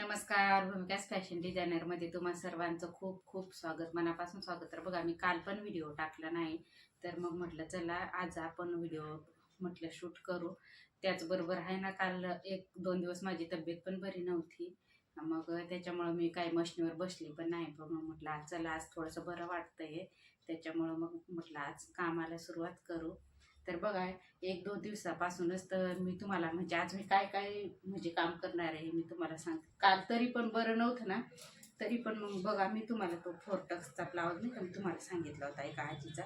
नमस्कार भूमिकास फॅशन डिझायनरमध्ये तुम्हा सर्वांचं खूप खूप स्वागत मनापासून स्वागत. तर बघा मी काल पण व्हिडिओ टाकला नाही तर मग म्हटलं चला आज आपण व्हिडिओ म्हटलं शूट करू. त्याचबरोबर आहे ना काल एक दोन दिवस माझी तब्येत पण बरी नव्हती. मग त्याच्यामुळं मी काही मशनीवर बसली पण नाही. पण मग म्हटलं आज चला आज थोडंसं बरं वाटतंय. त्याच्यामुळं मग म्हटलं आज कामाला सुरुवात करू. तर बघा एक दोन दिवसापासूनच तर मी तुम्हाला म्हणजे आज मी काय काय म्हणजे काम करणार आहे मी तुम्हाला सांगते. काल तरी पण बरं नव्हतं ना? तरी पण मग बघा मी तुम्हाला तो फोरटक्सचा ब्लाऊज नाही का मी तुम्हाला सांगितला होता एका आजीचा.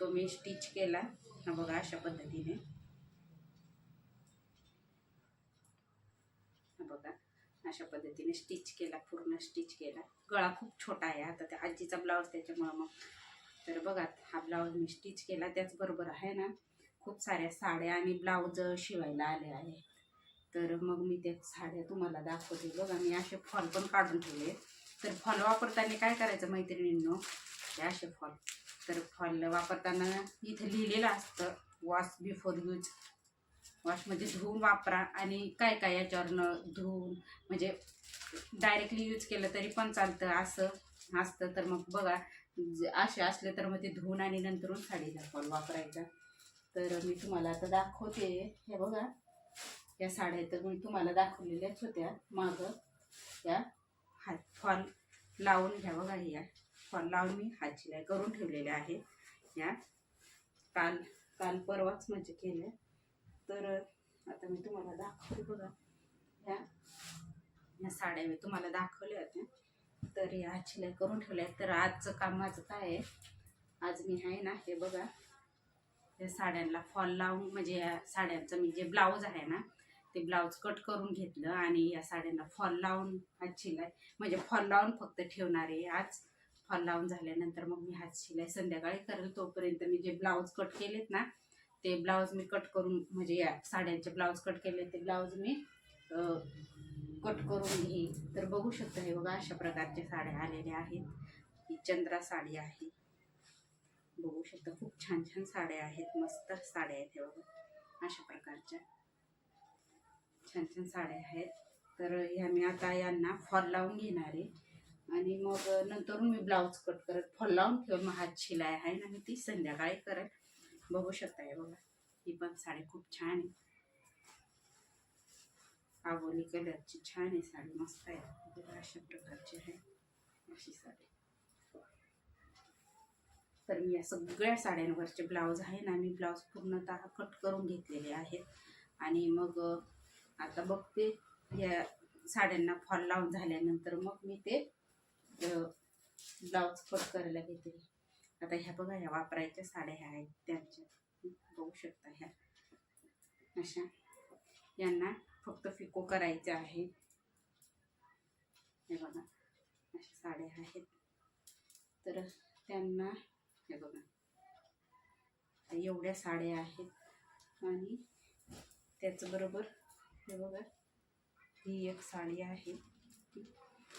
तो मी स्टिच केला. हा बघा अशा पद्धतीने. बघा अशा पद्धतीने स्टिच केला पूर्ण स्टिच केला. गळा खूप छोटा आहे आता त्या आजीचा ब्लाऊज त्याच्यामुळं मग तर बघा हा ब्लाऊज मी स्टिच केला त्याचबरोबर आहे ना खूप साऱ्या साड्या आणि ब्लाऊज शिवायला आले आहे तर मग मी त्या साड्या तुम्हाला दाखवते. बघा मी असे फॉल पण काढून ठेवले. तर फॉल वापरताना काय करायचं मैत्रिणींनो? हे असे फॉल तर फॉल वापरताना इथं लिहिलेलं असतं वॉश बिफोर यूज वॉश म्हणजे धुवून वापरा आणि काय काय याच्यावरनं धुवून म्हणजे डायरेक्टली यूज केलं तरी पण चालतं असं असतं. तर मग बघा असे असले तर मग ते धुवून आणि नंतरून साडीचा फॉल वापरायचा. तर मी तुम्हाला आता दाखवते. हे बघा. या साड्या तर मी तुम्हाला दाखवलेल्याच होत्या. मागं या हात फॉल लावून घ्या बघा या. फॉल लावून मी हात शिलाई करून ठेवलेल्या आहे. या काल काल परवाच म्हणजे केलं. तर आता मी तुम्हाला दाखवते बघा. या या साड्या मी तुम्हाला दाखवल्या होत्या. तर या शिलाई करून ठेवल्या आहे तर आजचं काम माझं काय आहे? आज मी आहे ना हे बघा. या साड्यांना फॉल लावून म्हणजे या साड्यांचं मी जे ब्लाऊज आहे ना ते ब्लाऊज कट करून घेतलं आणि या साड्यांना फॉल लावून हात शिलाई म्हणजे फॉल लावून फक्त ठेवणार आहे आज. फॉल लावून झाल्यानंतर मग मी हात शिलाई संध्याकाळी करेल. तोपर्यंत मी जे ब्लाऊज कट केलेत ना ते ब्लाऊज मी कट करून म्हणजे या साड्यांचे ब्लाऊज कट केले ते ब्लाऊज मी कट करून घेईल तर बघू शकता हे बघा अशा प्रकारच्या साड्या आलेल्या आहेत. ही चंद्रा साडी आहे. बघू शकता खूप छान छान साड्या आहेत. मस्त साड्या आहेत हे बघा. अशा प्रकारच्या छान छान साड्या आहेत. तर ह्या मी आता यांना फॉल लावून घेणार आहे. आणि मग नंतर मी ब्लाऊज कट करत फॉल लावून ठेवून मग हात शिलाई आहे ना मी ती संध्याकाळी करत बघू शकता हे बघा. ही पण साडी खूप छान आहे. आबोली कलरची छान आहे साडी मस्त आहे. अशा प्रकारची आहे अशी साडी. तर मी या सगळ्या साड्यांवरचे ब्लाऊज आहे ना मी ब्लाऊज पूर्णतः कट करून घेतलेले आहेत. आणि मग आता बघते या साड्यांना फॉल लावून झाल्यानंतर मग मी ते ब्लाऊज कट करायला घेते. आता ह्या बघा ह्या वापरायच्या साड्या ह्या आहेत त्यांच्या. बघू शकता ह्या. अशा. यांना फक्त फिको करायचे आहे. हे बघा अशा साड्या आहेत. तर त्यांना हे बघा एवढ्या साड्या आहेत. आणि त्याचबरोबर हे बघा ही एक साडी आहे.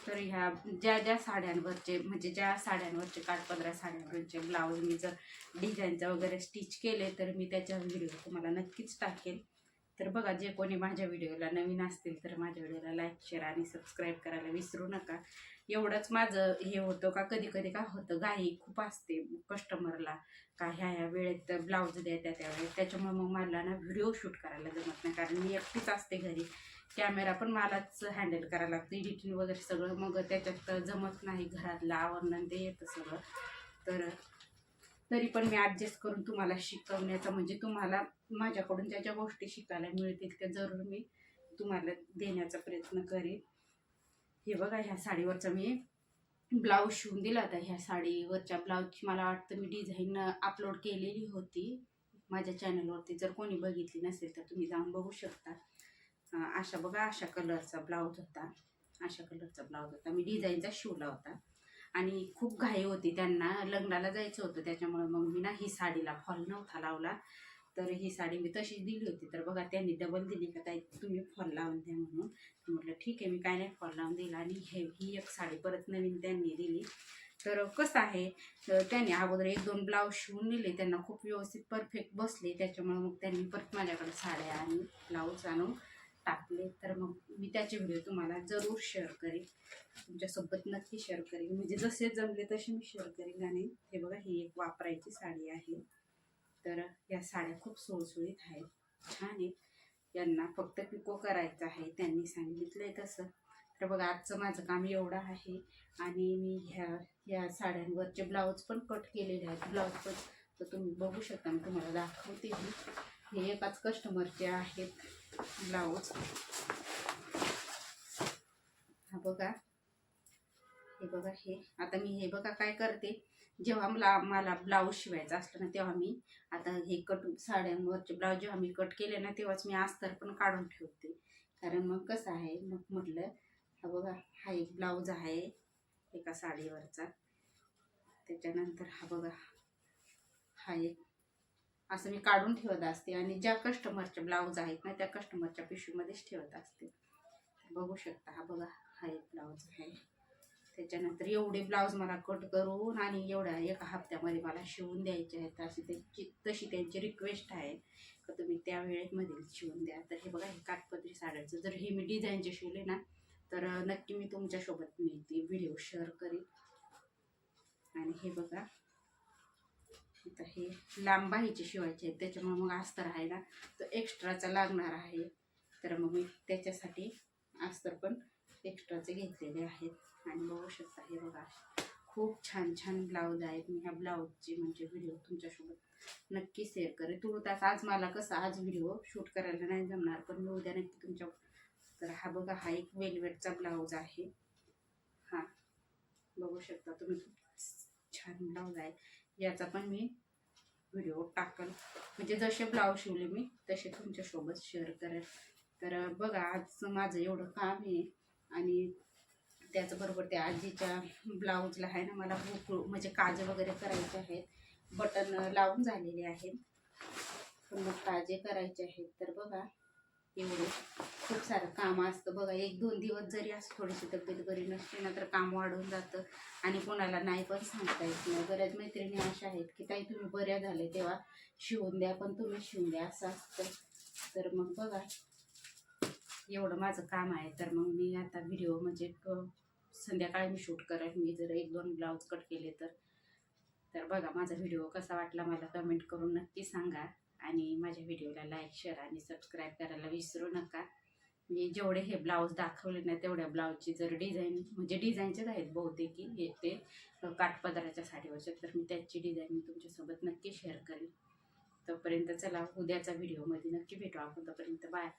तर ह्या ज्या ज्या साड्यांवरचे म्हणजे ज्या साड्यांवरचे काठपदरा साड्यांवरचे ब्लाऊज मी जर डिझाईनचा वगैरे स्टिच केले तर मी त्याच्या व्हिडिओ तुम्हाला नक्कीच टाकेल. तर बघा जे कोणी माझ्या व्हिडिओला नवीन असतील तर माझ्या व्हिडिओला लाईक शेअर आणि सबस्क्राईब करायला विसरू नका. एवढंच माझं हे होतं का कधी कधी काय होतं घाई खूप असते कस्टमरला का ह्या ह्या वेळेत ब्लाऊज द्या त्या त्यावेळेस त्याच्यामुळे मग मला ना व्हिडिओ शूट करायला जमत नाही. कारण मी एकटीच असते घरी. कॅमेरा पण मलाच हँडल करायला लागतो. एडिटिंग वगैरे सगळं मग त्याच्यात जमत नाही. घरातलं आवरणं ते येतं सगळं. तर तरी पण मी ॲडजस्ट करून तुम्हाला शिकवण्याचा म्हणजे तुम्हाला माझ्याकडून ज्या ज्या गोष्टी शिकायला मिळतील त्या जरूर मी तुम्हाला देण्याचा प्रयत्न करेन. हे बघा ह्या साडीवरचा मी ब्लाऊज शिवून दिला होता. ह्या साडीवरच्या ब्लाऊजची मला वाटतं मी डिझाईन अपलोड केलेली होती. माझ्या चॅनलवरती जर कोणी बघितली नसेल तर तुम्ही जाऊन बघू शकता. अशा बघा अशा कलरचा ब्लाऊज होता. अशा कलरचा ब्लाऊज होता. मी डिझाईनचा शिवला होता. आणि खूप घाई होती त्यांना. लग्नाला जायचं होतं त्याच्यामुळे मग मी ना ही साडीला फॉल नव्हता लावला. तर ही साडी मी तशीच दिली होती. तर बघा त्यांनी डबल दिली का ताई? तुम्ही फॉल लावून द्या म्हणून. म्हटलं ठीक आहे मी काय नाही फॉल लावून दिला. आणि हे ही एक साडी परत नवीन त्यांनी दिली. तर कसं आहे तर त्यांनी अगोदर एक दोन ब्लाऊज शिवून दिले त्यांना खूप व्यवस्थित परफेक्ट बसले. त्याच्यामुळे मग त्यांनी परत माझ्याकडे साड्या आणि ब्लाऊज आणून टाकले तर मग मी त्याचे व्हिडिओ तुम्हाला जरूर शेअर करेन. तुमच्यासोबत नक्की शेअर करेन. म्हणजे जसे जमले तसे मी शेअर करेन. आणि हे बघा ही एक वापरायची साडी आहे. तर या साड्या खूप सुळसुळीत आहेत. छान आहेत. यांना फक्त पिको करायचं आहे. त्यांनी सांगितलंय तसं. तर बघा आजचं माझं काम एवढं आहे. आणि मी ह्या ह्या साड्यांवरचे ब्लाऊज पण कट केलेले आहेत. ब्लाऊज पण तर तुम्ही बघू शकता. मी तुम्हाला दाखवते. मी हे एकाच कस्टमरचे आहेत ब्लाऊज. हा बघा. हे बघा हे. आता मी हे बघा काय करते. जेव्हा मला मला ब्लाऊज शिवायचा असलं ना तेव्हा मी आता हे कट साड्यांवरचे ब्लाऊज जेव्हा मी कट केले ना तेव्हाच मी अस्तर पण काढून ठेवते. कारण मग कसं आहे मग म्हटलं हा बघा हा एक ब्लाऊज आहे एका साडीवरचा. त्याच्यानंतर हा बघा हा एक असं मी काढून ठेवत असते आणि ज्या कस्टमरचे ब्लाऊज आहेत ना त्या कस्टमरच्या पिशवीमध्येच ठेवत असते. बघू शकता हा बघा हा एक ब्लाऊज आहे. त्याच्यानंतर एवढे ब्लाऊज मला कट करून आणि एवढ्या एका हप्त्यामध्ये मला शिवून द्यायचे आहेत. अशी त्यांची तशी त्यांची रिक्वेस्ट आहे का तुम्ही त्या वेळेमध्ये शिवून द्या. तर हे बघा हे काठपदरी साड्याचं. जर हे मी डिझाईनचे शिवले ना तर नक्की मी तुमच्यासोबत मी ती व्हिडिओ शेअर करेन. आणि हे बघा आता हे लांब बाहीचे शिवायचे आहेत त्याच्यामुळे मग अस्तर आहे ना तो एक्स्ट्राचा लागणार आहे. तर मग मी त्याच्यासाठी अस्तर पण एक्स्ट्राचे घेतलेले आहेत. आणि बघू शकता हे बघा खूप छान छान ब्लाऊज आहेत. मी ह्या ब्लाऊजची म्हणजे व्हिडिओ तुमच्यासोबत नक्की शेअर करेल तू तास आज मला कसं आज व्हिडिओ शूट करायला नाही जमणार पण मी उद्या नक्की तुमच्या तर हा बघा हा एक वेलवेटचा ब्लाऊज आहे. हा बघू शकता तुम्ही छान ब्लाऊज आहे. याचा पण मी व्हिडिओ टाकल. म्हणजे जसे ब्लाऊज शिवले मी तसे तुमच्यासोबत शेअर करेल. तर बघा आज माझं एवढं काम आहे आणि त्याचबरोबर त्या आजीच्या ब्लाऊजला आहे ना मला भूक म्हणजे काजे वगैरे करायचे आहेत. बटन लावून झालेले आहेत. पण मग काजे करायचे आहेत. तर बघा एवढे खूप सारं काम असतं. बघा एक दोन दिवस जरी असं थोडीशी तब्येत बरी नसते ना तर काम वाढून जातं आणि कोणाला नाही पण सांगता येत नाही. बऱ्याच मैत्रिणी अशा आहेत की ताई तुम्ही बऱ्या झाले तेव्हा शिवून द्या पण तुम्ही शिवून द्या असं असतं. तर मग बघा एवढं माझं काम आहे. तर मग मी आता व्हिडिओ म्हणजे संध्याकाळी मी शूट करेन. मी जर एक दोन ब्लाऊज कट केले तर. तर बघा माझा व्हिडिओ कसा वाटला मला कमेंट करून नक्की सांगा. आणि माझ्या व्हिडिओला लाईक शेअर आणि सबस्क्राईब करायला विसरू नका. मी जेवढे हे ब्लाऊज दाखवले ना तेवढ्या ब्लाऊजची जर डिझाईन म्हणजे डिझाईनचेच आहेत बहुतेक हे ते काठपदराच्या साडीवरचे तर मी त्याची डिझाईन मी तुमच्यासोबत नक्की शेअर करेन. तोपर्यंत चला उद्याचा व्हिडिओमध्ये नक्की भेटू आपण. तोपर्यंत बाय.